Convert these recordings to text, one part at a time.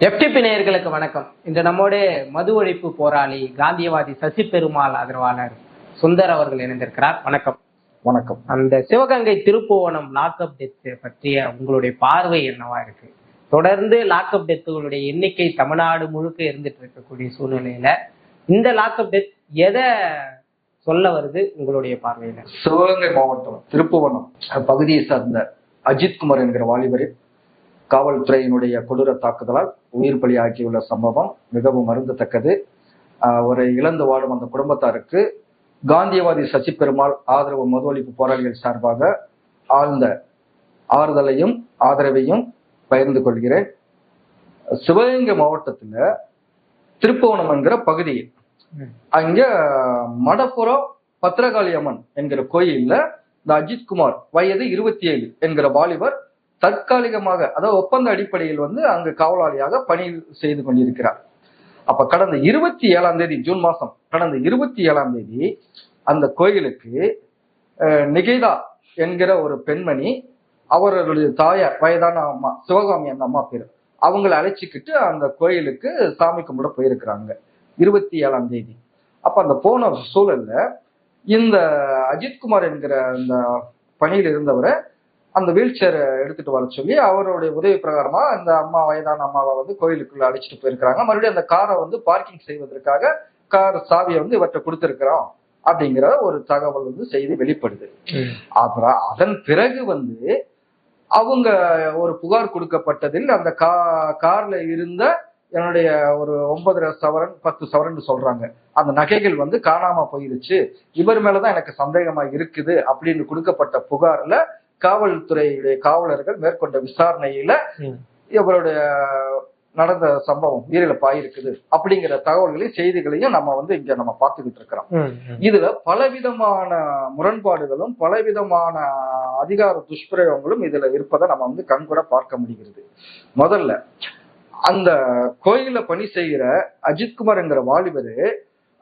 FTP நேயர்களுக்கு வணக்கம். இன்று நம்மோட மது ஒழிப்பு போராளி காந்தியவாதி சசி பெருமாள் ஆதரவாளர் சுந்தர் அவர்கள் இணைந்திருக்கிறார். வணக்கம். வணக்கம். அந்த சிவகங்கை திருப்புவனம் லாக்அப் டெத் பற்றிய உங்களுடைய பார்வை என்னவா இருக்கு? தொடர்ந்து லாக்அப் டெத்துகளுடைய எண்ணிக்கை தமிழ்நாடு முழுக்க இருந்துட்டு இருக்கக்கூடிய சூழ்நிலையில இந்த லாக்அப் டெத் எதை சொல்ல வருது உங்களுடைய பார்வையில? சிவகங்கை மாவட்டம் திருப்புவனம் பகுதியை சார்ந்த அஜித்குமார் என்கிற வாலிபரை. காவல்துறையினுடைய கொடூர தாக்குதலால் உயிர் பலியாகியுள்ள சம்பவம் மிகவும் மருந்தத்தக்கது. ஒரு இழந்து வாழும் அந்த குடும்பத்தாருக்கு காந்தியவாதி சசி பெருமாள் ஆதரவு மதுவளிப்பு போராளிகள் சார்பாக ஆழ்ந்த ஆறுதலையும் ஆதரவையும் பகிர்ந்து கொள்கிறேன். சிவகங்கை மாவட்டத்துல திருப்புவனம் என்கிற பகுதியில் அங்க மடப்புறம் பத்திரகாளி அம்மன் என்கிற கோயில்ல இந்த அஜித்குமார் வயது இருபத்தி ஏழு என்கிற வாலிபர் தற்காலிகமாக அதாவது ஒப்பந்த அடிப்படையில் வந்து அங்கு காவலாளியாக பணி செய்து கொண்டிருக்கிறார். அப்ப கடந்த இருபத்தி ஏழாம் தேதி ஜூன் மாசம் கடந்த இருபத்தி ஏழாம் தேதி அந்த கோயிலுக்கு நிகிதா என்கிற ஒரு பெண்மணி அவர்களுடைய தாயார் வயதான அம்மா சிவகாமி அந்த அம்மா பேர் அவங்களை அழைச்சிக்கிட்டு அந்த கோயிலுக்கு சாமி கும்பிட போயிருக்கிறாங்க இருபத்தி ஏழாம் தேதி. அப்ப அந்த போன சூழல்ல இந்த அஜித்குமார் என்கிற அந்த பணியில் இருந்தவரை அந்த வீல் சேரை எடுத்துட்டு வர சொல்லி அவருடைய உதவி பிரகாரமா அந்த அம்மா வயதான அம்மாவை வந்து கோயிலுக்குள்ள அழைச்சிட்டு போயிருக்கிறாங்க. மறுபடியும் அந்த காரை வந்து பார்க்கிங் செய்வதற்காக கார் சாவியை வந்து இவர்கிட்ட கொடுத்திருக்கிறோம் அப்படிங்கிற ஒரு தகவல் வந்து செய்தி வெளிப்படுது. அப்புறம் அதன் பிறகு வந்து அவங்க ஒரு புகார் கொடுக்கப்பட்டதில் அந்த கா கார்ல இருந்த என்னுடைய ஒரு ஒன்பதரை சவரன் பத்து சவரன் சொல்றாங்க. அந்த நகைகள் வந்து காணாம போயிருச்சு. இவர் மேலதான் எனக்கு சந்தேகமா இருக்குது அப்படின்னு கொடுக்கப்பட்ட புகார்ல காவல்துறையுடைய காவலர்கள் மேற்கொண்ட விசாரணையில. இவருடைய நடந்த சம்பவம் உயிரிழப்பாயிருக்குது அப்படிங்கிற தகவல்களையும் செய்திகளையும் நம்ம வந்து இங்க நம்ம பார்த்துக்கிட்டு இருக்கிறோம். இதுல பலவிதமான முரண்பாடுகளும் பலவிதமான அதிகார துஷ்பிரயோகங்களும் இதுல இருப்பதை நம்ம வந்து கண்கூட பார்க்க முடிகிறது முதல்ல அந்த கோயில்ல பணி செய்கிற அஜித்குமார் என்கிற வாலிபரு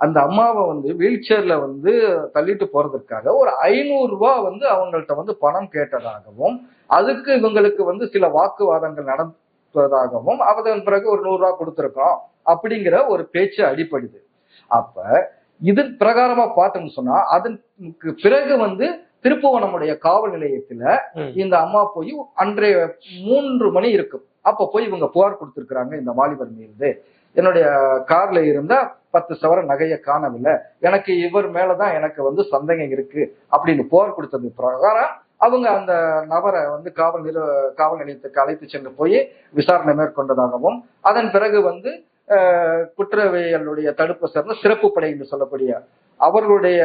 அந்த அம்மாவை வந்து வீல் சேர்ல வந்து தள்ளிட்டு போறதற்காக ஒரு ஐநூறு ரூபாய் வந்து அவங்கள்ட்ட வந்து பணம் கேட்டதாகவும் அதுக்கு இவங்களுக்கு வந்து சில வாக்குவாதங்கள் நடத்துவதாகவும் அதன் பிறகு ஒரு நூறு ரூபாய் கொடுத்துருக்கோம் அப்படிங்கிற ஒரு பேச்சு அடிப்படுது அப்ப இதன் பிரகாரமா பார்த்தோம்னு சொன்னா அதற்கு பிறகு வந்து திருப்புவனமுடைய காவல் நிலையத்துல. இந்த அம்மா போய் அன்றைய மூன்று மணி இருக்கும். அப்ப போய் இவங்க புகார் கொடுத்திருக்கிறாங்க இந்த வாலிபர் மீது. என்னுடைய கார்ல இருந்த பத்து சவர நகையை காணவில்லை. எனக்கு இவர் மேலதான் எனக்கு வந்து சந்தேகம் இருக்கு அப்படின்னு புகார் கொடுத்தது பிரகாரம் அவங்க அந்த நபரை வந்து காவல் நில காவல் நிலையத்துக்கு அழைத்து சென்று போய் விசாரணை மேற்கொண்டதாகவும் அதன் பிறகு வந்து குற்றவியலுடைய தடுப்பு சேர்ந்த சிறப்பு படை என்று சொல்லக்கூடிய அவர்களுடைய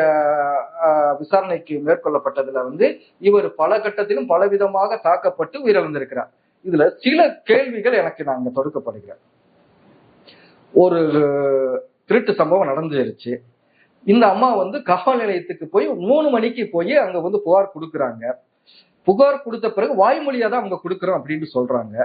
விசாரணைக்கு மேற்கொள்ளப்பட்டதுல வந்து இவர் பல கட்டத்திலும் பலவிதமாக தாக்கப்பட்டு உயிரிழந்திருக்கிறார். இதுல சில கேள்விகள் எனக்கு நாங்க தொடுக்கப்படுகிறேன். ஒரு திருட்டு சம்பவம் நடந்துருச்சு. இந்த அம்மா வந்து காவல் நிலையத்துக்கு போய் மூணு மணிக்கு போய் அங்க வந்து புகார் கொடுக்குறாங்க. புகார் கொடுத்த பிறகு வாய்மொழியா தான் அவங்க கொடுக்குறோம் அப்படின்னு சொல்றாங்க.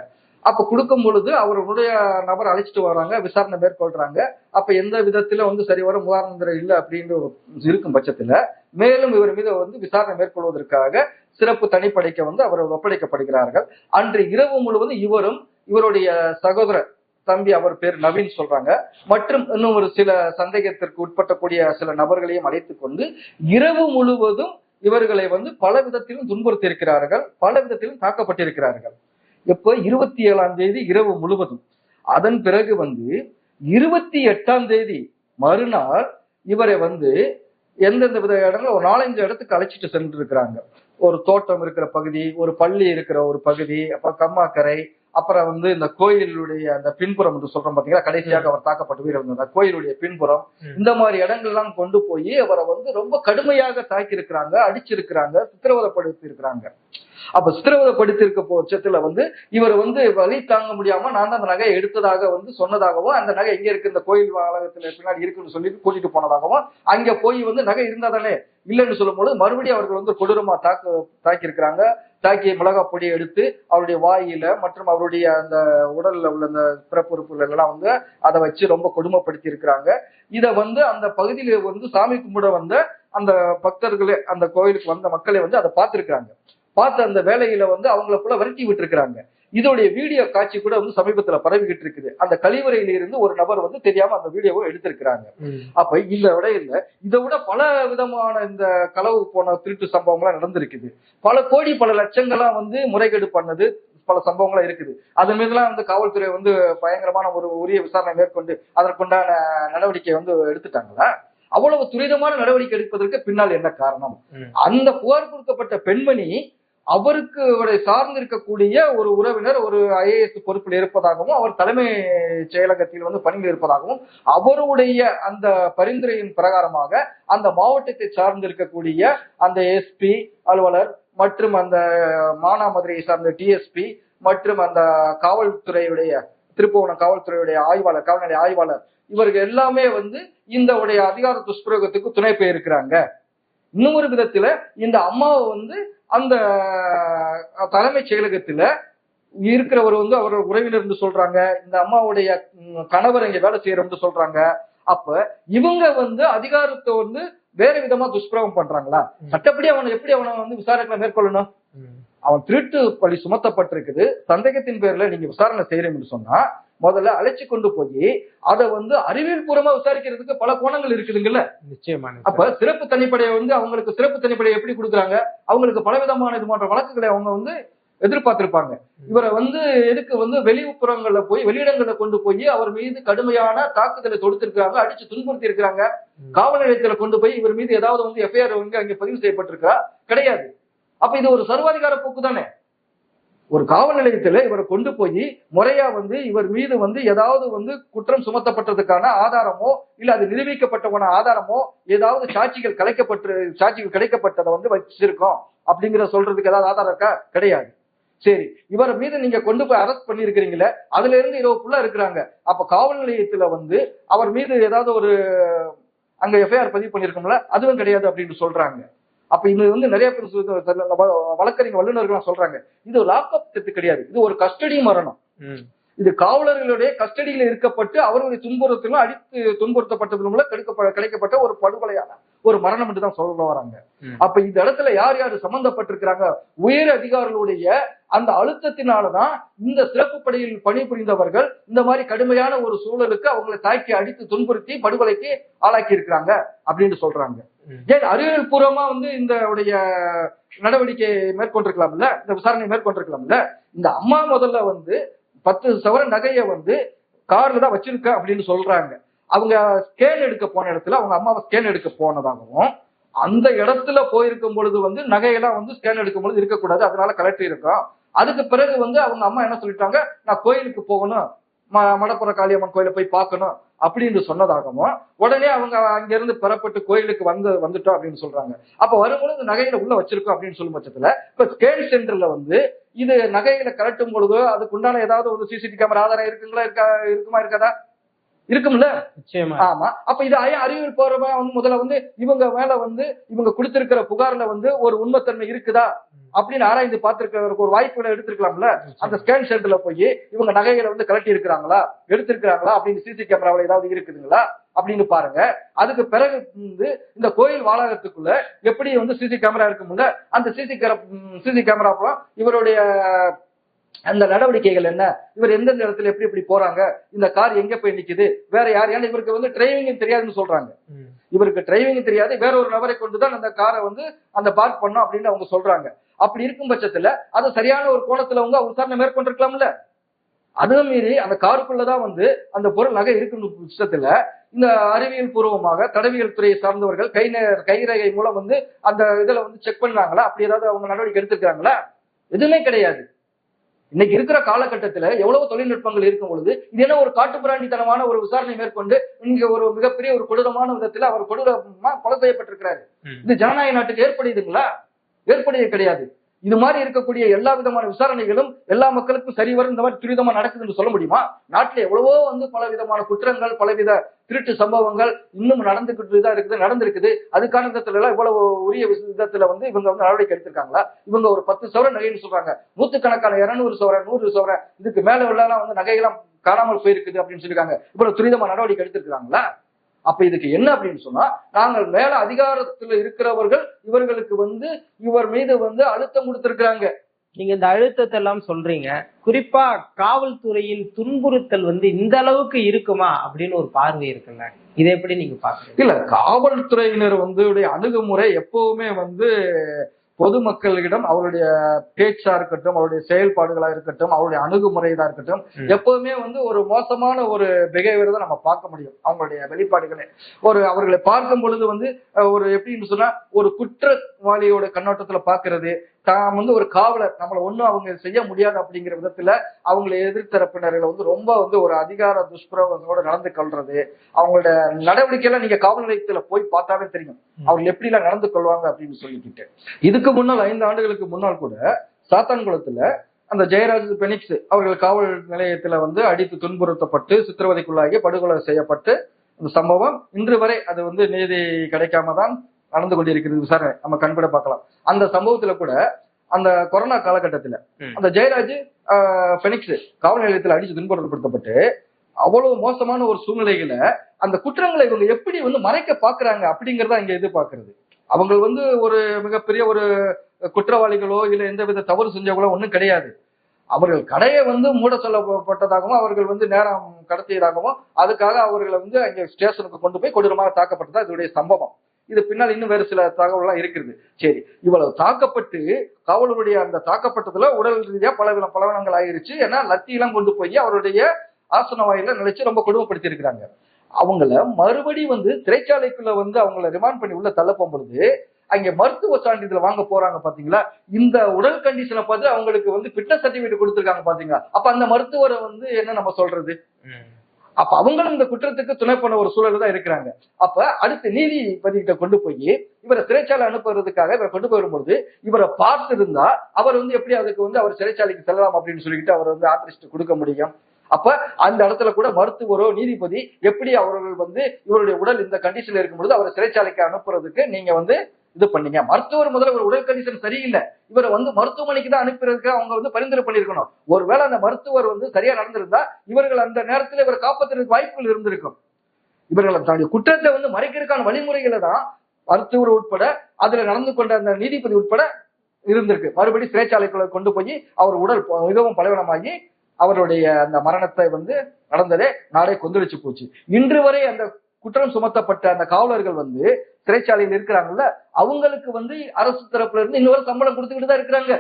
அப்ப கொடுக்கும் பொழுது அவருடைய நபர் அழைச்சிட்டு வராங்க விசாரணை மேற்கொள்றாங்க. அப்ப எந்த விதத்துல வந்து சரி வர முகாந்திரம் இல்லை அப்படின்னு இருக்கும் பட்சத்துல மேலும் இவர் மீது வந்து விசாரணை மேற்கொள்வதற்காக சிறப்பு தனிப்படைக்க வந்து அவர் ஒப்படைக்கப்படுகிறார்கள். அன்று இரவு முழுவதும் இவரும் இவருடைய சகோதரர் தம்பி அவர் பேர் நவீன் சொல்றாங்க. மற்றும் இன்னும் ஒரு சில சந்தேகத்திற்கு உட்பட்டக்கூடிய சில நபர்களையும் அழைத்துக் கொண்டு இரவு முழுவதும் இவர்களை வந்து பல விதத்திலும் துன்புறுத்தி இருக்கிறார்கள் பல விதத்திலும் தாக்கப்பட்டிருக்கிறார்கள். இப்போ இருபத்தி ஏழாம் தேதி இரவு முழுவதும். அதன் பிறகு வந்து இருபத்தி எட்டாம் தேதி மறுநாள் இவரை வந்து எந்தெந்த வித இடங்கள் ஒரு நாலஞ்சு இடத்துக்கு அழைச்சிட்டு சென்று இருக்கிறாங்க ஒரு தோட்டம் இருக்கிற பகுதி ஒரு பள்ளி இருக்கிற ஒரு பகுதி அப்புறம் கம்மாக்கரை அப்புறம் வந்து இந்த கோயிலுடைய அந்த பின்புறம் என்று சொல்றோம் பாத்தீங்களா? கடைசியாக அவர் தாக்கப்பட்டு உயிரிழந்தார் கோயிலுடைய பின்புறம். இந்த மாதிரி இடங்கள்லாம் கொண்டு போய் அவரை வந்து ரொம்ப கடுமையாக தாக்கி இருக்கிறாங்க அடிச்சிருக்கிறாங்க சித்திரவதைப்படுத்தி இருக்கிறாங்க அப்ப சித்திரவதைப்படுத்தியிருக்க பட்சத்துல வந்து இவர் வந்து வலி தாங்க முடியாம நான் அந்த நகையை எடுத்ததாக வந்து சொன்னதாகவும் அந்த நகை எங்க இருக்கு இந்த கோயில் வளாகத்துல பின்னாடி இருக்குன்னு சொல்லிட்டு கூட்டிட்டு போனதாகவும் அங்க போய் வந்து நகை இருந்தா தானே இல்லைன்னு சொல்லும்போது மறுபடியும் அவர்கள் வந்து கொடூரமா தாக்கு தாக்கி இருக்கிறாங்க தாக்கிய மிளகாய் பொடியை எடுத்து அவருடைய வாயில மற்றும் அவருடைய அந்த உடல்ல உள்ள அந்த பிறப்புறுப்புகள் எல்லாம் வந்து அதை வச்சு ரொம்ப கொடுமைப்படுத்தி இருக்கிறாங்க இதை வந்து அந்த பகுதியில வந்து சாமி கும்பிட வந்த அந்த பக்தர்களே அந்த கோயிலுக்கு வந்த மக்களை வந்து அதை பார்த்திருக்கிறாங்க. பார்த்த அந்த வேலையில வந்து அவங்கள போல விரட்டி விட்டுருக்காங்க இதோடைய வீடியோ காட்சி கூட வந்து சமீபத்துல பரவிக்கிட்டு இருக்குது. அந்த கழிவறையில இருந்து ஒரு நபர் வந்து தெரியாம அந்த வீடியோவை எடுத்திருக்கிறாங்க. அப்ப இந்த விட இல்ல. இதை விட பல விதமான இந்த களவு போன திருட்டு சம்பவங்கள்லாம் நடந்திருக்குது. பல கோடி பல லட்சங்கள்லாம் வந்து முறைகேடு பண்ணது பல சம்பவங்கள்லாம் இருக்குது. அதன் மீதுலாம் வந்து காவல்துறை வந்து பயங்கரமான ஒரு உரிய விசாரணை மேற்கொண்டு அதற்குண்டான நடவடிக்கை வந்து எடுத்துட்டாங்களா? அவ்வளவு துரிதமான நடவடிக்கை எடுப்பதற்கு பின்னால் என்ன காரணம். அந்த புகார் கொடுக்கப்பட்ட பெண்மணி அவருக்கு அவரை சார்ந்து இருக்கக்கூடிய ஒரு உறவினர் ஒரு ஐஏஎஸ் பொறுப்பில் இருப்பதாகவும் அவர் தலைமை செயலகத்தில் வந்து பணியில் இருப்பதாகவும் அவருடைய அந்த பரிந்துரையின் பிரகாரமாக அந்த மாவட்டத்தை சார்ந்து இருக்கக்கூடிய அந்த எஸ்பி அலுவலர் மற்றும் அந்த மானாமதுரையை சார்ந்த டிஎஸ்பி மற்றும் அந்த காவல்துறையுடைய திருப்புவனம் காவல்துறையுடைய ஆய்வாளர் காவல்நிலைய ஆய்வாளர் இவர்கள் எல்லாமே வந்து இந்த உடைய அதிகார துஷ்பிரயோகத்துக்கு துணை போயிருக்கிறாங்க. இன்னொரு விதத்துல இந்த அம்மாவை வந்து அந்த தலைமைச் செயலகத்துல இருக்கிறவர் வந்து அவர் உறவினர் சொல்றாங்க. இந்த அம்மாவுடைய கணவர் இங்க வேலை செய்யறோம்னு சொல்றாங்க. அப்ப இவங்க வந்து அதிகாரத்தை வந்து வேற விதமா துஷ்பிரயோகம் பண்றாங்களா? சட்டப்படி அவனை எப்படி அவனை வந்து விசாரணைகளை மேற்கொள்ளணும். அவன் திருட்டு பழி சுமத்தப்பட்டிருக்குது. சந்தேகத்தின் பேர்ல நீங்க விசாரணை செய்யறீங்கன்னு சொன்னா முதல்ல அழைச்சு கொண்டு போய் அதை வந்து அறிவியல் பூர்வமா விசாரிக்கிறதுக்கு பல கோணங்கள் இருக்குதுங்கல்ல? நிச்சயமா அப்ப சிறப்பு தனிப்படையை வந்து அவங்களுக்கு சிறப்பு தனிப்படையை எப்படி கொடுக்குறாங்க? அவங்களுக்கு பலவிதமான இது போன்ற வழக்குகளை அவங்க வந்து எதிர்பார்த்திருப்பாங்க. இவரை வந்து எதுக்கு வந்து வெளிப்புறங்கள்ல போய் வெளியிடங்கள்ல கொண்டு போய் அவர் மீது கடுமையான தாக்குதலை தொடுத்திருக்காங்க அடிச்சு துன்புறுத்தி இருக்காங்க ம். காவல் நிலையத்துல கொண்டு போய் இவர் மீது ஏதாவது வந்து எஃப்ஐஆர் வந்து அங்க பதிவு செய்யப்பட்டிருக்கா? கிடையாது. அப்ப இது ஒரு சர்வாதிகார போக்கு தானே ஒரு காவல் நிலையத்துல இவரை கொண்டு போய் முறையா வந்து இவர் மீது வந்து ஏதாவது வந்து குற்றம் சுமத்தப்பட்டதுக்கான ஆதாரமோ இல்ல அது நிரூபிக்கப்பட்டவன ஆதாரமோ ஏதாவது சாட்சிகள் கலைக்கப்பட்டு சாட்சிகள் கிடைக்கப்பட்டதை வந்து வச்சிருக்கோம் அப்படிங்கிற சொல்றதுக்கு ஏதாவது ஆதாரம் இருக்கா? கிடையாது. சரி இவர் மீது நீங்க கொண்டு போய் அரெஸ்ட் பண்ணிருக்கிறீங்களே அதுல இருந்து இரவு ஃபுல்லா இருக்கிறாங்க. அப்ப காவல் நிலையத்துல வந்து அவர் மீது ஏதாவது ஒரு அங்க எஃப்ஐஆர் பதிவு பண்ணிருக்கோம்ல அதுவும் கிடையாது அப்படின்னு சொல்றாங்க. அப்ப இது வந்து நிறைய பேர் வழக்கறிஞர் வல்லுநர்கள் சொல்றாங்க இது லாக்அப் டெத்து கிடையாது. இது ஒரு கஸ்டடி மரணம். இது காவலர்களுடைய கஸ்டடியில் இருக்கப்பட்டு அவர்களுடைய துன்புறுத்தலும் அடித்து துன்புறுத்தப்பட்டது மூலம் கிடைக்கப்ப கிடைக்கப்பட்ட ஒரு படுகொலையான ஒரு மரணம் என்று தான் சொல்ல வராங்க. அப்ப இந்த இடத்துல யார் யார் சம்பந்தப்பட்டிருக்கிறாங்க? உயர் அதிகாரிகளுடைய அந்த அழுத்தத்தினாலதான் இந்த சிறப்பு படையில் பணிபுரிந்தவர்கள் இந்த மாதிரி கடுமையான ஒரு சூழலுக்கு அவங்களை தாக்கி அடித்து துன்புறுத்தி படுகொலைக்கு ஆளாக்கி இருக்கிறாங்க அப்படின்னு சொல்றாங்க. ஏன் அறிவியல் பூர்வமா வந்து இந்த உடைய நடவடிக்கை மேற்கொண்டிருக்கலாம்ல? இந்த விசாரணை மேற்கொண்டிருக்கலாம்ல? இந்த அம்மா முதல்ல வந்து பத்து சவர நகையை வந்து கார்ல தான் வச்சிருக்க அப்படின்னு சொல்றாங்க. அவங்க ஸ்கேன் எடுக்க போன இடத்துல அவங்க அம்மாவை ஸ்கேன் எடுக்க போனதாகவும் அந்த இடத்துல போயிருக்கும் பொழுது வந்து நகையெல்லாம் வந்து ஸ்கேன் எடுக்கும் பொழுது இருக்கக்கூடாது அதனால கலெக்டர் இருக்கும் அதுக்கு பிறகு வந்து அவங்க அம்மா என்ன சொல்லிட்டாங்க? நான் கோயிலுக்கு போகணும். மடப்புற காளியம்மன் கோயிலை போய் பார்க்கணும் அப்படின்னு சொன்னதாகவும் உடனே அவங்க அங்கிருந்து பெறப்பட்டு கோயிலுக்கு வந்து வந்துட்டோம் அப்படின்னு சொல்றாங்க. அப்ப வரும்பொழுது நகைகளை உள்ள வச்சிருக்கோம் அப்படின்னு சொல்லும் பட்சத்துல இப்ப ஸ்கேல் சென்டர்ல வந்து இது நகைகளை கலட்டும் பொழுது அதுக்கு உண்டான ஏதாவது ஒரு சிசிடிவி கேமரா ஆதாரம் இருக்குங்களா இருக்கா இருக்குமா இருக்காதா? இருக்கும்ல? நிச்சயமா. ஆமா. அப்ப இது ஐயா அறிவியல் போறவன் வந்து முதல்ல வந்து இவங்க மேல வந்து இவங்க கொடுத்திருக்கிற புகார்ல வந்து ஒரு உண்மைத்தன்மை இருக்குதா? அப்படின்னு ஆராய்ந்து பார்த்திருக்கிறதுக்கு ஒரு வாய்ப்புகளை எடுத்திருக்கலாம்ல? அந்த ஸ்கேன் சென்டர்ல போய் இவங்க நகைகளை வந்து கலட்டி இருக்கிறாங்களா? எடுத்திருக்கிறாங்களா? அப்படின்னு சிசி கேமராவில் ஏதாவது இருக்குதுங்களா? அப்படின்னு பாருங்க. அதுக்கு பிறகு வந்து இந்த கோயில் வாழகத்துக்குள்ள எப்படி வந்து சிசி கேமரா இருக்கும்ல? அந்த சிசி சிசி கேமரா இவருடைய அந்த நடவடிக்கைகள் என்ன? இவர் எந்தெந்த இடத்துல எப்படி எப்படி போறாங்க? இந்த கார் எங்க போய் நிக்குது? வேற யார் ஏன்னா இவருக்கு வந்து டிரைவிங் தெரியாதுன்னு சொல்றாங்க. இவருக்கு டிரைவிங் தெரியாது. வேற ஒரு நபரை கொண்டு தான் அந்த காரை வந்து அந்த பார்க் பண்ணோம் அப்படின்னு அவங்க சொல்றாங்க. அப்படி இருக்கும் பட்சத்துல அது சரியான ஒரு கோணத்துல அவங்க விசாரணை மேற்கொண்டிருக்கலாம்ல. அதுவும் மீறி அந்த காருக்குள்ளதான் வந்து அந்த பொருள் நகை இருக்கும் பட்சத்துல இந்த அறிவியல் பூர்வமாக தடவியல் துறையை சார்ந்தவர்கள் கை கைரேகை மூலம் வந்து அந்த இதுல வந்து செக் பண்ணாங்களா? அப்படி ஏதாவது அவங்க நடவடிக்கை எடுத்திருக்காங்களா? எதுவுமே கிடையாது. இன்னைக்கு இருக்கிற காலகட்டத்துல எவ்வளவு தொழில்நுட்பங்கள் இருக்கும் பொழுது இது என்ன ஒரு காட்டுப்பிராண்டித்தனமான ஒரு விசாரணை மேற்கொண்டு இங்க ஒரு மிகப்பெரிய ஒரு கொடூரமான விதத்துல அவர் கொடூரமா கொலை செய்யப்பட்டிருக்கிறாரு. இது ஜனநாயக நாட்டுக்கு ஏற்படுதுங்களா ஏற்புடையது கிடையாது. இது மாதிரி இருக்கக்கூடிய எல்லா விதமான விசாரணைகளும் எல்லா மக்களுக்கும் சரி வரும் இந்த மாதிரி துரிதமா நடக்குதுன்னு சொல்ல முடியுமா? நாட்டுல எவ்வளவோ வந்து பல விதமான குற்றங்கள் பலவித திருட்டு சம்பவங்கள் இன்னும் நடந்துகிட்டு தான் இருக்குது நடந்திருக்குது. அதுக்கான விதத்துல எல்லாம் இவ்வளவு உரிய விதத்துல வந்து இவங்க வந்து நடவடிக்கை எடுத்திருக்காங்களா? இவங்க ஒரு பத்து சவரன் நகைன்னு சொல்றாங்க. நூத்துக்கணக்கான இருநூறு சவரன் நூறு சவரன் இதுக்கு மேல உள்ளலாம் வந்து நகையெல்லாம் காணாமல் போயிருக்குது அப்படின்னு சொல்லிருக்காங்க. இவ்வளவு துரிதமா நடவடிக்கை எடுத்திருக்காங்களா அப்ப இதுக்கு என்ன அப்படின்னு சொன்னா நாங்கள் மேல அதிகாரத்துல இருக்கிறவர்கள் இவர்களுக்கு வந்து இவர் மீது வந்து அழுத்தம் கொடுத்திருக்கிறாங்க. நீங்க இந்த அழுத்தத்தை எல்லாம் சொல்றீங்க. குறிப்பா காவல்துறையின் துன்புறுத்தல் வந்து இந்த அளவுக்கு இருக்குமா அப்படின்னு ஒரு பார்வை இருக்குல்ல இதை எப்படி நீங்க பாக்குறீங்க இல்ல காவல்துறையினர் வந்து அணுகுமுறை எப்பவுமே வந்து பொதுமக்களிடம் அவருடைய பேச்சா இருக்கட்டும் அவருடைய செயல்பாடுகளா இருக்கட்டும் அவருடைய அணுகுமுறையா இருக்கட்டும் ம். எப்பவுமே வந்து ஒரு மோசமான ஒரு பிஹேவியர் தான் நம்ம பார்க்க முடியும் அவங்களுடைய வெளிப்பாடுகளே ஒரு அவர்களை பார்க்கும் பொழுது வந்து ஒரு எப்படின்னு சொன்னா ஒரு குற்றவாளியோட கண்ணோட்டத்துல பாக்குறது தான் வந்து ஒரு காவலர். நம்மள ஒண்ணும் அவங்க செய்ய முடியாது அப்படிங்கிற விதத்துல அவங்களை எதிர்த்தரப்பினர்களை வந்து ரொம்ப வந்து ஒரு அதிகார துஷ்பிரயோகங்களோட நடந்து கொள்றது. அவங்களோட நடவடிக்கையெல்லாம் நீங்க காவல் நிலையத்துல போய் பார்த்தாவே தெரியும். அவர்கள் எப்படி எல்லாம் நடந்து கொள்வாங்க அப்படின்னு சொல்லிக்கிட்டு. இதுக்கு முன்னால் ஐந்து ஆண்டுகளுக்கு முன்னால் கூட சாத்தான்குளத்துல அந்த ஜெயராஜ் பெனிக்ஸ் அவர்கள் காவல் நிலையத்துல வந்து அடித்து துன்புறுத்தப்பட்டு சித்திரவதைக்குள்ளாகி படுகொலை செய்யப்பட்டு அந்த சம்பவம் இன்று வரை அது வந்து நீதி கிடைக்காம தான் நடந்து கொண்டிருக்கிறது விசாரணை. நம்ம கண்கூட பார்க்கலாம். அந்த சம்பவத்துல கூட அந்த கொரோனா காலகட்டத்துல. அந்த ஜெயராஜ் பெனிக்ஸ் காவல் நிலையத்துல அடிச்சு துன்புறுத்தப்பட்டு அவ்வளவு மோசமான ஒரு சூழ்நிலைகளை அந்த குற்றங்களை இவங்க எப்படி வந்து மறைக்க பாக்குறாங்க அப்படிங்கறத இங்க எதிர்பார்க்கிறது. அவங்க வந்து ஒரு மிகப்பெரிய ஒரு குற்றவாளிகளோ இல்ல எந்த வித தவறு செஞ்சவங்களோ ஒண்ணும் கிடையாது. அவர்கள் கடையை வந்து மூட சொல்லப்பட்டதாகவும் அவர்கள் வந்து நேரம் கடத்தியதாகவும் அதுக்காக அவர்களை வந்து அங்க ஸ்டேஷனுக்கு கொண்டு போய் கொடூரமாக தாக்கப்பட்டதா இதனுடைய சம்பவம். இது பின்னால் இன்னும் வேறு சில தகவல்லாம் இருக்கிறது சரி இவ்வளவு தாக்கப்பட்டு காவலருடைய அந்த தாக்கப்பட்டதுல உடல் ரீதியா பல வித பலவனங்கள் ஆயிருச்சு. ஏன்னா லத்தியெல்லாம் கொண்டு போய் அவருடைய ஆசன வாயில நினைச்சு ரொம்ப கொடுமைப்படுத்தி இருக்கிறாங்க அவங்கள மறுபடி வந்து சிறைச்சாலைக்குள்ள வந்து அவங்கள ரிமாண்ட் பண்ணி உள்ள தள்ள போகும்பொழுது அங்க மருத்துவ சான்றிதழ் வாங்க போறாங்க பாத்தீங்களா? இந்த உடல் கண்டிஷனை பார்த்து அவங்களுக்கு வந்து ஃபிட்னஸ் சர்டிபிகேட் கொடுத்துருக்காங்க பாத்தீங்களா? அப்ப அந்த மருத்துவரை வந்து என்ன நம்ம சொல்றது? அப்ப அவங்களும் இந்த குற்றத்துக்கு துணை பண்ண ஒரு சூழல் தான் இருக்கிறாங்க. அப்ப அடுத்து நீதிபதிகிட்ட கொண்டு போய் இவரை சிறைச்சாலை அனுப்புறதுக்காக இவரை கொண்டு போயிரும்பொழுது இவரை பார்த்திருந்தா அவர் வந்து எப்படி அதுக்கு வந்து அவர் சிறைச்சாலைக்கு செல்லலாம் அப்படின்னு சொல்லிட்டு அவர் வந்து ஆத்தரிஸ்ட் கொடுக்க முடியும். அப்ப அந்த இடத்துல கூட மருத்துவரோ நீதிபதி எப்படி அவர்கள் வந்து இவருடைய உடல் இந்த கண்டிஷன்ல இருக்கும்பொழுது அவரை சிறைச்சாலைக்கு அனுப்புறதுக்கு நீங்க வந்து இது பண்ணீங்க. மருத்துவர் முதல்ல ஒரு உடல் கண்டிஷன் சரியில்லை. இவரை வந்து மருத்துவமனைக்கு தான் அனுப்புறதுக்கு அவங்க வந்து பரிந்துரை பண்ணியிருக்கணும். ஒருவேளை அந்த மருத்துவர் வந்து சரியா நடந்திருந்தா இவர்கள் அந்த நேரத்தில் இவரை காப்பாத்துறதுக்கு வாய்ப்புகள் இருந்திருக்கும். இவர்கள் தன்னுடைய குற்றத்தை வந்து மறைக்கிறதுக்கான வழிமுறைகளை தான் மருத்துவர் உட்பட அதுல நடந்து கொண்ட அந்த நீதிபதி உட்பட இருந்திருக்கு. மறுபடி சிறைச்சாலைக்குள்ள கொண்டு போய் அவர் உடல் மிகவும் பலவீனமாகி அவருடைய அந்த மரணத்தை வந்து நடந்ததே நாடே கொந்தளிச்சு போச்சு. இன்று வரை அந்த குற்றம் சுமத்தப்பட்ட அந்த காவலர்கள் வந்து சிறைச்சாலையில் இருக்கிறாங்கல்ல அவங்களுக்கு வந்து அரசு தரப்புல இருந்து இன்னொரு சம்பளம் கொடுத்துக்கிட்டு தான் இருக்கிறாங்க.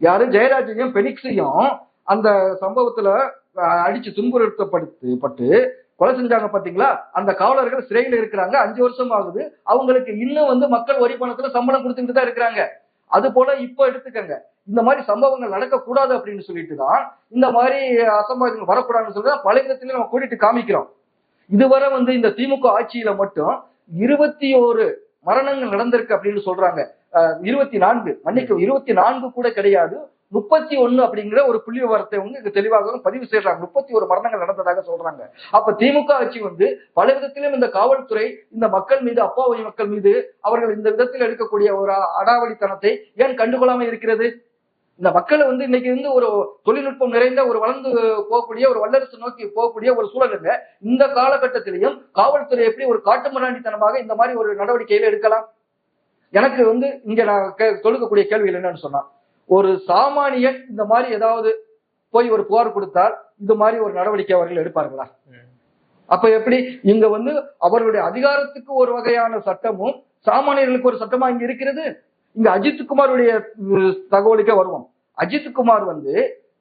யாரு? ஜெயராஜையும் பெனிக்ஸையும் அந்த சம்பவத்துல அடிச்சு துன்புறுத்தப்படுத்து பட்டு கொலை செஞ்சாங்க பாத்தீங்களா? அந்த காவலர்கள் சிறையில் இருக்கிறாங்க. அஞ்சு வருஷம் ஆகுது. அவங்களுக்கு இன்னும் வந்து மக்கள் வரி பணத்துல சம்பளம் கொடுத்துக்கிட்டு தான் இருக்கிறாங்க. அது போல இப்ப எடுத்துக்கங்க. இந்த மாதிரி சம்பவங்கள் நடக்கக்கூடாது அப்படின்னு சொல்லிட்டு தான் இந்த மாதிரி அசம்பாவிதங்கள் வரக்கூடாதுன்னு சொல்லி தான் விதத்திலையும் நம்ம கூட்டிட்டு காமிக்கிறோம். இதுவரை வந்து இந்த திமுக ஆட்சியில மட்டும் இருபத்தி ஒரு மரணங்கள் நடந்திருக்கு அப்படின்னு சொல்றாங்க. இருபத்தி நான்கு மன்னிக்கும் இருபத்தி நான்கு கூட கிடையாது. முப்பத்தி ஒண்ணு அப்படிங்கிற ஒரு புள்ளி விவரத்தை வந்து இங்க தெளிவாக பதிவு செய்யறாங்க. முப்பத்தி ஒரு மரணங்கள் நடந்ததாக சொல்றாங்க. அப்ப திமுக ஆட்சி வந்து பல விதத்திலும் இந்த காவல்துறை இந்த மக்கள் மீது அப்பாவை மக்கள் மீது அவர்கள் இந்த விதத்தில் எடுக்கக்கூடிய ஒரு அடாவடித்தனத்தை ஏன் கண்டுகொள்ளாம இருக்கிறது? இந்த மக்களை வந்து இன்னைக்கு வந்து ஒரு தொழில்நுட்பம் நிறைந்த ஒரு வளர்ந்து போகக்கூடிய ஒரு வல்லரசு நோக்கி போகக்கூடிய ஒரு சூழலுங்க. இந்த காலகட்டத்திலையும் காவல்துறை எப்படி ஒரு காட்டுமிராண்டித்தனமாக இந்த மாதிரி ஒரு நடவடிக்கையில எடுக்கலாம்? எனக்கு வந்து இங்க நான் தொடுக்கக்கூடிய கேள்விகள் என்னன்னு சொன்னா ஒரு சாமானியன் இந்த மாதிரி ஏதாவது போய் ஒரு புகார் கொடுத்தால் இது மாதிரி ஒரு நடவடிக்கை அவர்கள் எடுப்பார்களா? அப்ப எப்படி? இங்க வந்து அவர்களுடைய அதிகாரத்துக்கு ஒரு வகையான சட்டமும் சாமானியர்களுக்கு ஒரு சட்டமா இங்க இருக்கிறது? இங்க அஜித் குமாருடைய தகவலுக்கே வருவோம். அஜித் குமார் வந்து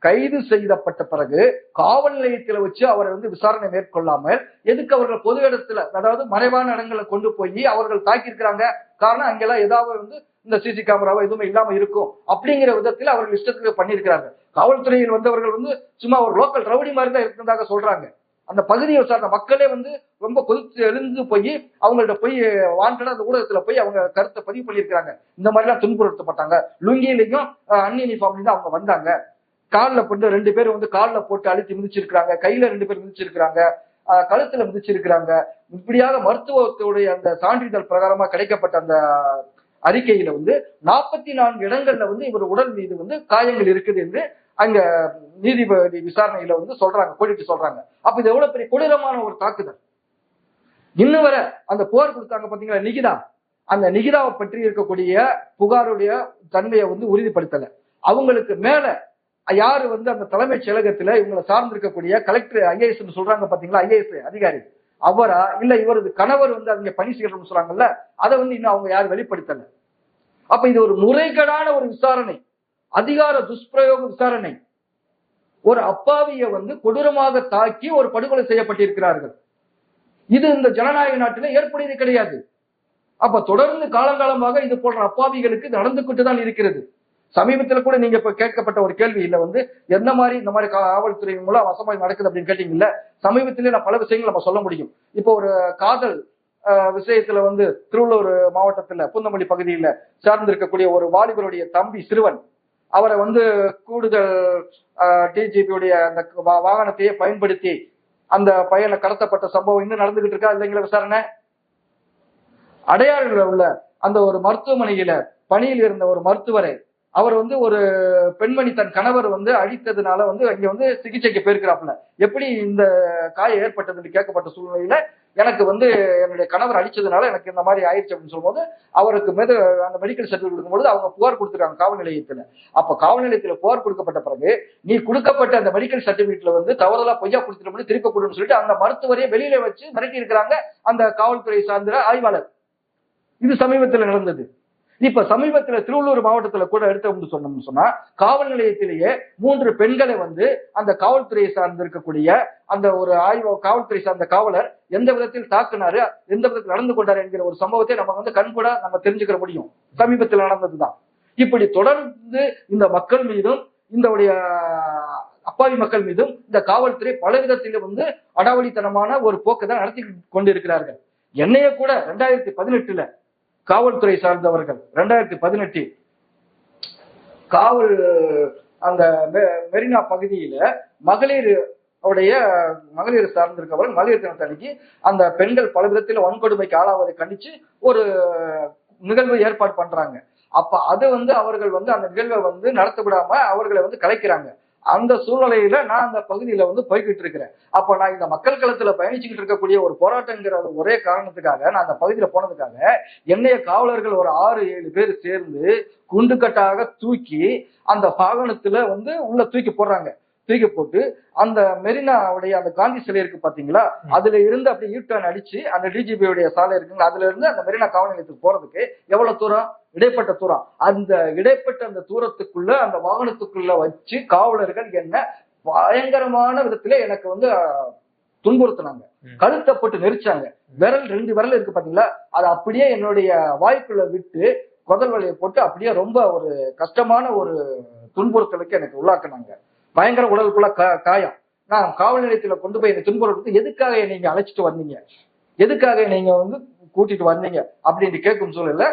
கைது செய்யப்பட்ட பிறகு காவல் நிலையத்துல வச்சு அவரை வந்து விசாரணை மேற்கொள்ளாமல் எதுக்கு அவர்கள் பொது இடத்துல அதாவது மறைவான இடங்களை கொண்டு போய் அவர்கள் தாக்கியிருக்கிறாங்க? காரணம் அங்கெல்லாம் ஏதாவது வந்து இந்த சிசி கேமராவோ எதுவுமே இல்லாம இருக்கும். அப்படிங்கிற விதத்தில் அவர்கள் இஷ்டத்துக்கு பண்ணியிருக்கிறாங்க காவல்துறையில் வந்தவர்கள் வந்து சும்மா ஒரு லோக்கல் ரவுடி மாதிரி தான் இருந்ததாக சொல்றாங்க. அந்த பகுதியை சார்ந்த மக்களே வந்து ரொம்ப கொதித்து எழுந்து போய் அவங்கள்ட்ட போய் வாண்டடா அந்த ஊடகத்துல போய் அவங்க கருத்தை பதிவு பண்ணியிருக்கிறாங்க. இந்த மாதிரிலாம் துன்புறுத்தப்பட்டாங்க. லுங்கியிலையும் அன் தான் அவங்க வந்தாங்க. காலில் போட்டு ரெண்டு பேர் வந்து காலில் போட்டு அழுத்தி மிதிச்சிருக்கிறாங்க. கையில ரெண்டு பேர் மிதிச்சிருக்கிறாங்க. கழுத்துல மிதிச்சிருக்கிறாங்க. இப்படியாக மருத்துவத்துடைய அந்த சான்றிதழ் பிரகாரமா கிடைக்கப்பட்ட அந்த அறிக்கையில வந்து நாற்பத்தி நான்கு இடங்கள்ல வந்து இவர் உடல் மீது வந்து காயங்கள் இருக்குது என்று அங்க நீதிபதி விசாரணையில வந்து சொல்றாங்க கோடிட்டு சொல்றாங்க. அப்ப இது எவ்வளவு பெரிய கொடூரமான ஒரு தாக்குதல். இன்னும் வர அந்த போர் கொடுத்தாங்க பாத்தீங்களா நிகிதா? அந்த நிகிதாவை பற்றி இருக்கக்கூடிய புகாருடைய தன்மையை வந்து உறுதிப்படுத்தல. அவங்களுக்கு மேல யாரு வந்து அந்த தலைமைச் செயலகத்துல இவங்களை சார்ந்திருக்கக்கூடிய கலெக்டர் ஐஏஎஸ் சொல்றாங்க பாத்தீங்களா ஐஏஎஸ் அதிகாரி. அவரா? இல்ல இவரது கணவர் வந்து அவங்க பணி செய்யறோம்னு சொல்றாங்கல்ல அதை வந்து இன்னும் அவங்க யாரும் வெளிப்படுத்தல. அப்ப இது ஒரு முறைகேடான ஒரு விசாரணை. அதிகார துஷ்பிரயோக விசாரணை. ஒரு அப்பாவிய வந்து கொடூரமாக தாக்கி ஒரு படுகொலை செய்யப்பட்டிருக்கிறார்கள். இது இந்த ஜனநாயக நாட்டில் ஏற்புடையது கிடையாது. அப்ப தொடர்ந்து காலங்காலமாக இது போன்ற அப்பாவிகளுக்கு நடந்து கொண்டு தான் இருக்கிறது. சமீபத்தில் கூட நீங்க இப்ப கேட்கப்பட்ட ஒரு கேள்வியில வந்து எந்த மாதிரி இந்த மாதிரி காவல்துறை மூலம் வசமாக நடக்குது அப்படின்னு கேட்டீங்கல்ல சமீபத்திலே நான் பல விஷயங்கள் நம்ம சொல்ல முடியும். இப்போ ஒரு காதல் விஷயத்துல வந்து திருவள்ளூர் மாவட்டத்துல பூந்தமல்லி பகுதியில சார்ந்திருக்கக்கூடிய ஒரு வாலிபருடைய தம்பி சிறுவன் அவரை வந்து கூடுதல் டிஜிபியுடைய அந்த வாகனத்தையே பயன்படுத்தி அந்த பையனை கடத்தப்பட்ட சம்பவம் இன்னும் நடந்துகிட்டு இருக்கா இல்லைங்களா விசாரணை? அடையாறுல உள்ள அந்த ஒரு மருத்துவமனையில பணியில் இருந்த ஒரு மருத்துவரை அவர் வந்து ஒரு பெண்மணி தன் கணவர் வந்து அடித்ததுனால வந்து அங்க வந்து சிகிச்சைக்கு போயிருக்கிறாப்புல. எப்படி இந்த காயம் ஏற்பட்டதுன்னு கேட்கப்பட்ட சூழ்நிலையில எனக்கு வந்து என்னுடைய கணவர் அடிச்சதுனால எனக்கு இந்த மாதிரி ஆயிடுச்சு அப்படின்னு சொல்லும்போது அவருக்கு மீது அந்த மெடிக்கல் சர்டிஃபிகேட் கொடுக்கும்போது அவங்க புகார் கொடுத்துருக்காங்க காவல் நிலையத்தில். அப்போ காவல் நிலையத்தில் புகார் கொடுக்கப்பட்ட பிறகு நீ கொடுக்கப்பட்ட அந்த மெடிக்கல் சர்டிஃபிகேட்ல வந்து தவறுதலா பொய்யா கொடுத்துட்டு திருப்பி கொடுன்னு சொல்லிட்டு அந்த மருத்துவரையே வெளியில வச்சு மிரட்டி இருக்கிறாங்க அந்த காவல்துறை சார்ந்த ஆய்வாளர். இது சமீபத்தில் நடந்தது. இப்ப சமீபத்துல திருவள்ளூர் மாவட்டத்துல கூட எடுத்தோம்னு சொன்னோம்னு சொன்னா காவல் நிலையத்திலேயே மூன்று பெண்களை வந்து அந்த காவல்துறையை சார்ந்து இருக்கக்கூடிய அந்த ஒரு ஆய்வு காவல்துறை சார்ந்த காவலர் எந்த விதத்தில் தாக்குனாரு எந்த விதத்தில் நடந்து கொண்டாரு என்கிற ஒரு சம்பவத்தை நம்ம வந்து கண்கூட நம்ம தெரிஞ்சுக்கிற முடியும். சமீபத்தில் நடந்ததுதான். இப்படி தொடர்ந்து இந்த மக்கள் மீதும் இந்த உடைய அப்பாவி மக்கள் மீதும் இந்த காவல்துறை பல விதத்தில வந்து அடாவடித்தனமான ஒரு போக்கு தான் நடத்தி கொண்டிருக்கிறார்கள். என்னைய கூட ரெண்டாயிரத்தி பதினெட்டுல காவல்துறை சார்ந்தவர்கள் ரெண்டாயிரத்தி பதினெட்டில் காவல் அந்த மெ- மெரினா பகுதியில மகளிர் அவருடைய மகளிர் சார்ந்திருக்கவர்கள் மகளிர் தினத்தன்னைக்கு அந்த பெண்கள் பல விதத்தில் வன்கொடுமைக்கு ஆளாவதை கண்டிச்சு ஒரு நிகழ்வு ஏற்பாடு பண்றாங்க. அப்ப அது வந்து அவர்கள் வந்து அந்த நிகழ்வை வந்து நடத்த விடாம அவர்களை வந்து கலைக்கிறாங்க. அந்த சூழ்நிலையில நான் அந்த பகுதியில வந்து போய்கிட்டு இருக்கிறேன் அப்ப நான் இந்த மக்கள் களத்துல பயணிச்சுக்கிட்டு இருக்கக்கூடிய ஒரு போராட்டங்கிற ஒரு ஒரே காரணத்துக்காக நான் அந்த பகுதியில போனதுக்காக என்னைய காவலர்கள் ஒரு ஆறு ஏழு பேர் சேர்ந்து குண்டுக்கட்டாக தூக்கி அந்த வாகனத்துல வந்து உள்ள தூக்கி போடுறாங்க. தூக்கி போட்டு அந்த மெரினாவுடைய அந்த காந்தி சிலை இருக்கு பாத்தீங்களா? அதுல இருந்து அப்படி யூட்டர்ன் அடிச்சு அந்த டிஜிபி உடைய சாலை இருக்குங்க அதுல இருந்து அந்த மெரினா காவல் நிலையத்துக்கு போறதுக்கு எவ்வளவு தூரம்? இடைப்பட்ட தூரம். அந்த இடைப்பட்ட அந்த தூரத்துக்குள்ள அந்த வாகனத்துக்குள்ள வச்சு காவலர்கள் என்ன பயங்கரமான விதத்துல எனக்கு வந்து துன்புறுத்தினாங்க. கழுத்தை போட்டு நெரிச்சாங்க. விரல் ரெண்டு விரல் இருக்கு பாத்தீங்களா? அது அப்படியே என்னுடைய வாய்க்குள்ள விட்டு குதல் வலையை போட்டு அப்படியே ரொம்ப ஒரு கஷ்டமான ஒரு துன்புறுத்தலுக்கு எனக்கு உள்ளாக்குனாங்க. பயங்கர உடலுக்குள்ள காயம். நான் காவல் நிலையத்துல கொண்டு போய் என்னை துன்புறுத்து எதுக்காக நீங்க அழைச்சிட்டு வந்தீங்க? எதுக்காக நீங்க வந்து கூட்டிட்டு வந்தீங்க? அப்படின்னு கேட்கும் சூழல்ல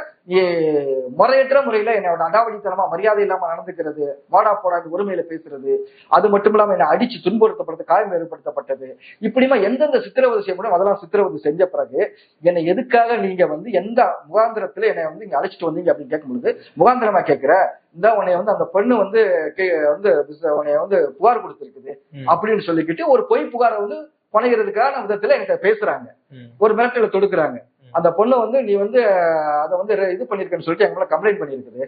முறையற்ற முறையில என்னோட அடாவடித்தனமா மரியாதை இல்லாம நடந்துக்கிறது வாடா போடாது உரிமையில பேசுறது அது மட்டும் இல்லாம என்னை அடிச்சு துன்புறுத்தப்படுறது காயம் ஏற்படுத்தப்பட்டது இப்படிமா எந்தெந்த சித்திரவதை செய்ய முடியும் அதெல்லாம் சித்திரவதை செஞ்ச பிறகு என்னை எதுக்காக நீங்க வந்து எந்த முகாந்திரத்துல என்னை வந்து இங்க அழைச்சிட்டு வந்தீங்க அப்படின்னு கேட்கும் பொழுது முகாந்திரமா கேட்கிற இந்த உன்னை வந்து அந்த பெண்ணு வந்து வந்து உன்னை வந்து புகார் கொடுத்திருக்குது. அப்படின்னு சொல்லிக்கிட்டு ஒரு பொய் புகாரை வந்து பணைகிறதுக்கான விதத்துல என்கிட்ட பேசுறாங்க. ஒரு மிரட்டல தொடுக்குறாங்க. அந்த பொண்ணு வந்து நீ வந்து அதை வந்து இது பண்ணிருக்கேன்னு சொல்லிட்டு எங்களை கம்ப்ளைண்ட் பண்ணிருக்குது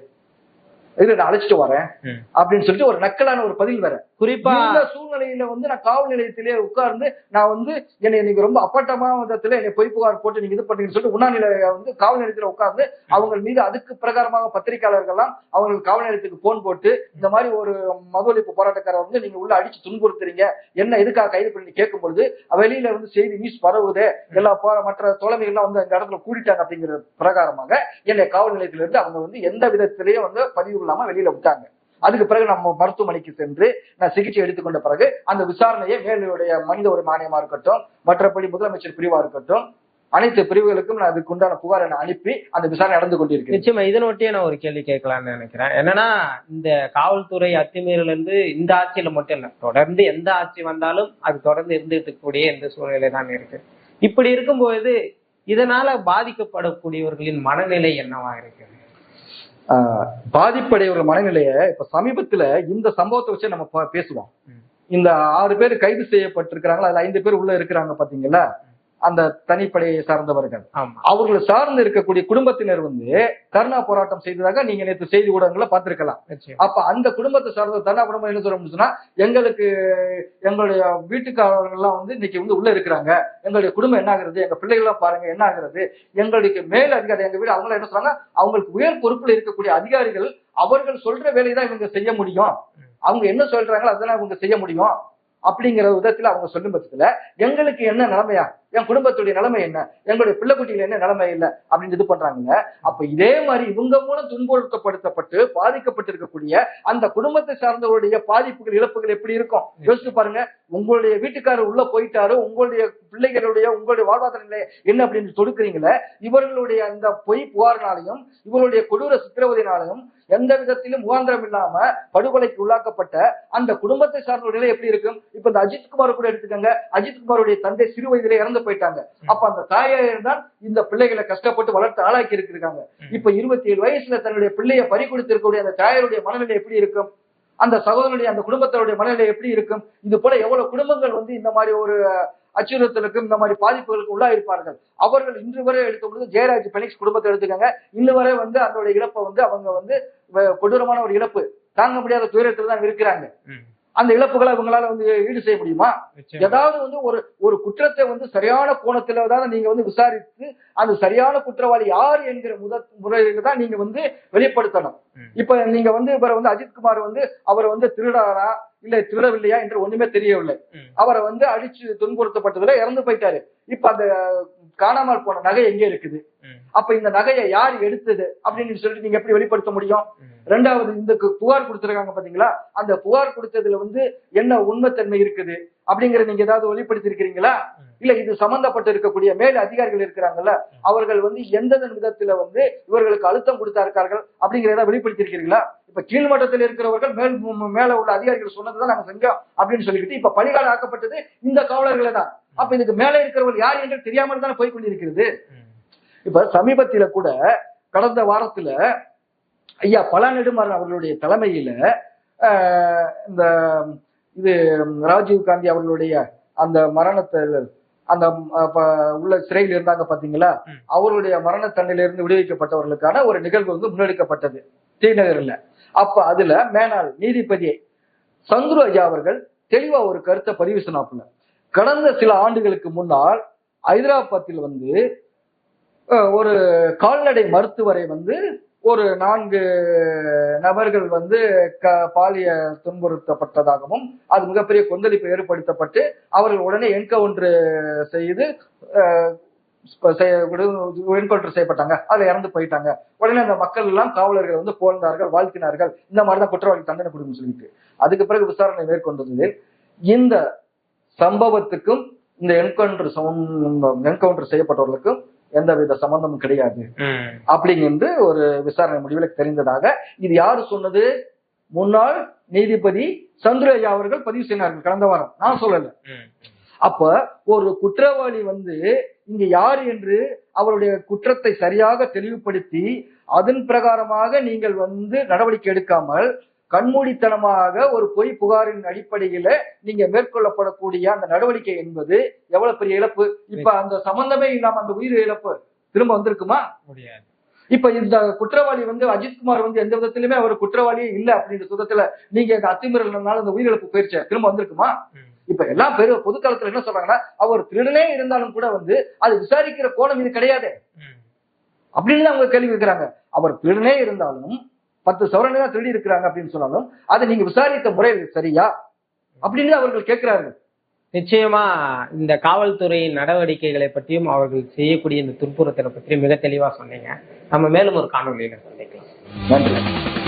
நான் அழைச்சிட்டு வரேன். அப்படின்னு சொல்லிட்டு ஒரு நக்கலான ஒரு பதில் வேற. குறிப்பா இந்த சூழ்நிலையில வந்து நான் காவல் நிலையத்திலே உட்கார்ந்து நான் வந்து என்னை நீங்க ரொம்ப அப்பட்டமான விதத்துல என்னை பொய் புகார் போட்டு நீங்க இது பண்ணீங்கன்னு சொல்லிட்டு உண்ணாநிலை வந்து காவல் நிலையத்துல உட்கார்ந்து அவங்க மீது அதுக்கு பிரகாரமாக பத்திரிகையாளர்கள்லாம் அவங்க காவல் நிலையத்துக்கு போன் போட்டு இந்த மாதிரி ஒரு மது ஒழிப்பு போராட்டக்காரர் வந்து நீங்க உள்ள அடிச்சு துன்புறுத்துறீங்க. என்ன எதுக்காக கைது பண்ணி கேட்கும் பொழுது வெளியில வந்து செய்தி நியூஸ் பரவுது எல்லா போ- மற்ற தோழமைகள்லாம் வந்து அந்த இடத்துல கூடிட்டாங்க அப்படிங்கிற பிரகாரமாக என்னை காவல் நிலையத்தில இருந்து அவங்க வந்து எந்த விதத்திலேயும் வந்து பதிவு இல்லாம வெளியில விட்டாங்க. அதுக்கு பிறகு நம்ம மருத்துவமனைக்கு சென்று நான் சிகிச்சை எடுத்துக்கொண்ட பிறகு அந்த விசாரணையை மேலுடைய மனித ஒரு மானியமா இருக்கட்டும் மற்றபடி முதலமைச்சர் பிரிவா இருக்கட்டும் அனைத்து பிரிவுகளுக்கும் நான் அதுக்கு உண்டான புகார் நான் அனுப்பி அந்த விசாரணை நடந்து கொண்டிருக்கிறேன். நிச்சயமா இதனொட்டியே நான் ஒரு கேள்வி கேட்கலாம்னு நினைக்கிறேன். என்னன்னா இந்த காவல்துறை அத்துமீறல் இருந்து இந்த ஆட்சியில மட்டும் இல்ல தொடர்ந்து எந்த ஆட்சி வந்தாலும் அது தொடர்ந்து இருந்துட்டு இருக்கக்கூடிய இந்த சூழ்நிலை தான் இருக்கு. இப்படி இருக்கும்போது இதனால பாதிக்கப்படக்கூடியவர்களின் மனநிலை என்னவா இருக்குது பாதிப்படையவர்கள் மனநிலைய இப்ப சமீபத்துல இந்த சம்பவத்தை வச்சு நம்ம பேசுவோம். இந்த ஆறு பேர் கைது செய்யப்பட்டிருக்கிறாங்களா? அதுல ஐந்து பேர் உள்ள இருக்கிறாங்க பாத்தீங்களா? அந்த தனிப்படையை சார்ந்தவர்கள். அவர்களை சார்ந்து இருக்கக்கூடிய குடும்பத்தினர் வந்து தர்ணா போராட்டம் செய்ததாக நீங்க நேற்று செய்தி ஊடகங்களை பார்த்திருக்கலாம். அப்ப அந்த குடும்பத்தை சார்ந்த தர்ணா குடும்பம் என்ன சொல்ல சொன்னா எங்களுக்கு எங்களுடைய வீட்டுக்காரர்கள் எல்லாம் வந்து இன்னைக்கு வந்து உள்ள இருக்கிறாங்க. எங்களுடைய குடும்பம் என்ன ஆகுறது? எங்க பிள்ளைகள் எல்லாம் பாருங்க என்ன ஆகுறது? எங்களுக்கு மேல் அதிகாரி எங்க வீடு அவங்க என்ன சொல்றாங்க அவங்களுக்கு உயர் பொறுப்புல இருக்கக்கூடிய அதிகாரிகள் அவர்கள் சொல்ற வேலையை தான் இவங்க செய்ய முடியும். அவங்க என்ன சொல்றாங்களோ அதெல்லாம் இவங்க செய்ய முடியும். அப்படிங்கிற விதத்துல அவங்க சொல்லும் பட்சத்துல எங்களுக்கு என்ன நிலைமையா? என் குடும்பத்துடைய நிலைமை என்ன? எங்களுடைய பிள்ளைக்குட்டிகள் என்ன நிலைமை இல்லை? அப்படின்னு இது பண்றாங்க. அப்ப இதே மாதிரி இவங்க மூலம் துன்புறுத்தப்படுத்தப்பட்டு பாதிக்கப்பட்டிருக்கக்கூடிய அந்த குடும்பத்தை சார்ந்தவருடைய பாதிப்புகள் இழப்புகள் எப்படி இருக்கும்? யோசிச்சு பாருங்க. உங்களுடைய வீட்டுக்காரர் உள்ள போயிட்டாரு உங்களுடைய பிள்ளைகளுடைய உங்களுடைய வாழ்வாதார நிலை என்ன அப்படின்னு தொடுக்கிறீங்களே இவர்களுடைய அந்த பொய் புகாரினாலையும் இவருடைய கொடூர சித்திரவதையினாலையும் எந்த விதத்திலும் முகாந்திரம் இல்லாம படுகொலைக்கு உள்ளாக்கப்பட்ட அந்த குடும்பத்தை சார்ந்த நிலை எப்படி இருக்கும்? இப்ப இந்த அஜித் குமார் கூட எடுத்துக்கோங்க. அஜித் குமாருடைய தந்தை சிறு வயதிலே இறந்து போயிட்டாங்க. அப்ப அந்த தாயார் தான் இந்த பிள்ளைகளை கஷ்டப்பட்டு வளர்த்து ஆளாக்கி இருக்காங்க இப்ப இருபத்தி ஏழு வயசுல தன்னுடைய பிள்ளையை பறி கொடுத்திருக்கக்கூடிய அந்த தாயாருடைய மனநிலை எப்படி இருக்கும்? அந்த சகோதரனுடைய அந்த குடும்பத்தினுடைய மனநிலை எப்படி இருக்கும்? இது போல எவ்வளவு குடும்பங்கள் வந்து இந்த மாதிரி ஒரு அச்சுறுத்தலுக்கும் இந்த மாதிரி பாதிப்புகளுக்கு உள்ளாயிருப்பார்கள். அவர்கள் இன்று வரை எடுத்த பொழுது ஜெயராஜ் பெனிக்ஸ் குடும்பத்தை எடுத்துக்கங்க. இன்று வரை வந்து அதோட இழப்பை வந்து அவங்க வந்து கொடூரமான ஒரு இழப்பு. தாங்க முடியாத துயரத்தில் தான் இருக்கிறாங்க. அந்த இழப்புகளை அவங்களால வந்து ஈடு செய்ய முடியுமா? ஏதாவது வந்து ஒரு ஒரு குற்றத்தை வந்து சரியான கோணத்துல தான் நீங்க வந்து விசாரித்து அந்த சரியான குற்றவாளி யார் என்கிற முத முறையில தான் நீங்க வந்து வெளிப்படுத்தணும். இப்ப நீங்க வந்து இவரை வந்து அஜித்குமார் வந்து அவர் வந்து திருடாரா இல்ல திருடவில்லையா என்று ஒண்ணுமே தெரியவில்லை. அவரை வந்து அடிச்சு துன்புறுத்தப்பட்டதுல இறந்து போயிட்டாரு. இப்ப அந்த காணாமல் போன நகை எங்க இருக்குது. அப்ப இந்த நகையை யார் எடுத்தது? அப்படின்னு சொல்லிட்டு நீங்க எப்படி வெளிப்படுத்த முடியும். ரெண்டாவது இந்த புகார் கொடுத்திருக்காங்க பாத்தீங்களா? அந்த புகார் கொடுத்ததுல வந்து என்ன உண்மைத்தன்மை இருக்குது? அப்படிங்கறத நீங்க ஏதாவது வெளிப்படுத்தி இருக்கிறீங்களா. இல்ல இது சம்பந்தப்பட்டு இருக்கக்கூடிய மேல் அதிகாரிகள் இருக்கிறாங்கல்ல அவர்கள் வந்து எந்தெந்த விதத்துல வந்து இவர்களுக்கு அழுத்தம் கொடுத்தா இருக்கார்கள்? அப்படிங்கறத வெளிப்படுத்தி இருக்கிறீங்களா இப்ப கீழ்மட்டத்தில் இருக்கிறவர்கள் மேல் மேல உள்ள அதிகாரிகள் சொன்னதுதான் நாங்க செஞ்சோம் அப்படின்னு சொல்லிக்கிட்டு இப்ப பணிகால ஆக்கப்பட்டது இந்த காவலர்களை தான். அப்ப இதுக்கு மேல இருக்கிறவர்கள் யார் என்று தெரியாமல் தானே போய் கொண்டிருக்கிறது. இப்ப சமீபத்தில கூட கடந்த வாரத்துல ஐயா பல நெடுமாறன் அவர்களுடைய தலைமையில இந்த இது ராஜீவ் காந்தி அவர்களுடைய அந்த மரணத்தை அந்த உள்ள சிறையில் இருந்தாங்க பாத்தீங்களா. அவருடைய மரண தண்டனையிலிருந்து விடுவிக்கப்பட்டவர்களுக்கான ஒரு நிகழ்வு வந்து முன்னெடுக்கப்பட்டது ஸ்ரீநகர்ல அப்ப அதுல மேனாள் நீதிபதி சந்துரு ஐயா அவர்கள் தெளிவா ஒரு கருத்தை பதிவு சொன்னாப்புல கடந்த சில ஆண்டுகளுக்கு முன்னால் ஹைதராபாத்தில் வந்து ஒரு கால்நடை மருத்துவரை வந்து ஒரு நான்கு நபர்கள் வந்து க- பாலிய துன்புறுத்தப்பட்டதாகவும் அது மிகப்பெரிய கொந்தளிப்பு ஏற்படுத்தப்பட்டு அவர்கள் உடனே என்கவுண்டர் செய்து என்கவுண்டர் செய்யப்பட்டாங்க. அதில் இறந்து போயிட்டாங்க. உடனே அந்த மக்கள் எல்லாம் காவலர்கள் வந்து புகழ்ந்தார்கள் வாழ்த்தினார்கள். இந்த மாதிரி தான் குற்றவாளி தண்டனை கொடுக்கணும்னு சொல்லிட்டு. அதுக்கு பிறகு விசாரணை மேற்கொண்டது. இந்த சம்பவத்துக்கும் இந்த என்கவுண்டர் என்கவுண்டர் செய்யப்பட்டவர்களுக்கும் எந்தவித சம்பந்தமும் கிடையாது. அப்படிங்கிறது ஒரு விசாரணை முடிவில் தெரிந்ததாக இது யாரு சொன்னது முன்னாள் நீதிபதி சந்திரய்யா அவர்கள் பதிவு செய்தார்கள் கடந்த வாரம் நான் சொல்லல. அப்ப ஒரு குற்றவாளி வந்து இங்க யார் என்று அவருடைய குற்றத்தை சரியாக தெளிவுபடுத்தி அதன் பிரகாரமாக நீங்கள் வந்து நடவடிக்கை எடுக்காமல் கண்மூடித்தனமாக ஒரு பொய் புகாரின் அடிப்படையில நீங்க மேற்கொள்ளப்படக்கூடிய அந்த நடவடிக்கை என்பது எவ்வளவு பெரிய இழப்பு? இப்ப அந்த சம்பந்தமே இல்லாம அந்த உயிர் இழப்பு திரும்ப வந்திருக்குமா? முடியாது. இப்ப இந்த குற்றவாளி வந்து அஜித்குமார் வந்து எந்த விதத்திலுமே அவர் குற்றவாளியே இல்ல அப்படின்ற சுதத்துல நீங்க இந்த அத்துமீறல்னால அந்த உயிரிழப்பு போயிருச்சு திரும்ப வந்திருக்குமா. இப்ப எல்லாம் பெரு பொதுக்காலத்துல என்ன சொல்றாங்கன்னா அவர் திருடனே இருந்தாலும் கூட வந்து அது விசாரிக்கிற கோணம் இது கிடையாது. அப்படின்னு அவங்க கேள்வி வைக்கிறாங்க அவர் திருடனே இருந்தாலும் பத்து சவரனை தான் திருடி இருக்கிறாங்க அப்படின்னு சொன்னாலும் அதை நீங்க விசாரித்த முறை சரியா? அப்படின்னு அவர்கள் கேட்கிறார்கள். நிச்சயமா இந்த காவல்துறையின் நடவடிக்கைகளை பற்றியும் அவர்கள் செய்யக்கூடிய இந்த துன்புறுத்தலை பற்றியும் மிக தெளிவா சொன்னீங்க. நம்ம மேலும் ஒரு காணொலியில சந்திக்கலாம். நன்றி.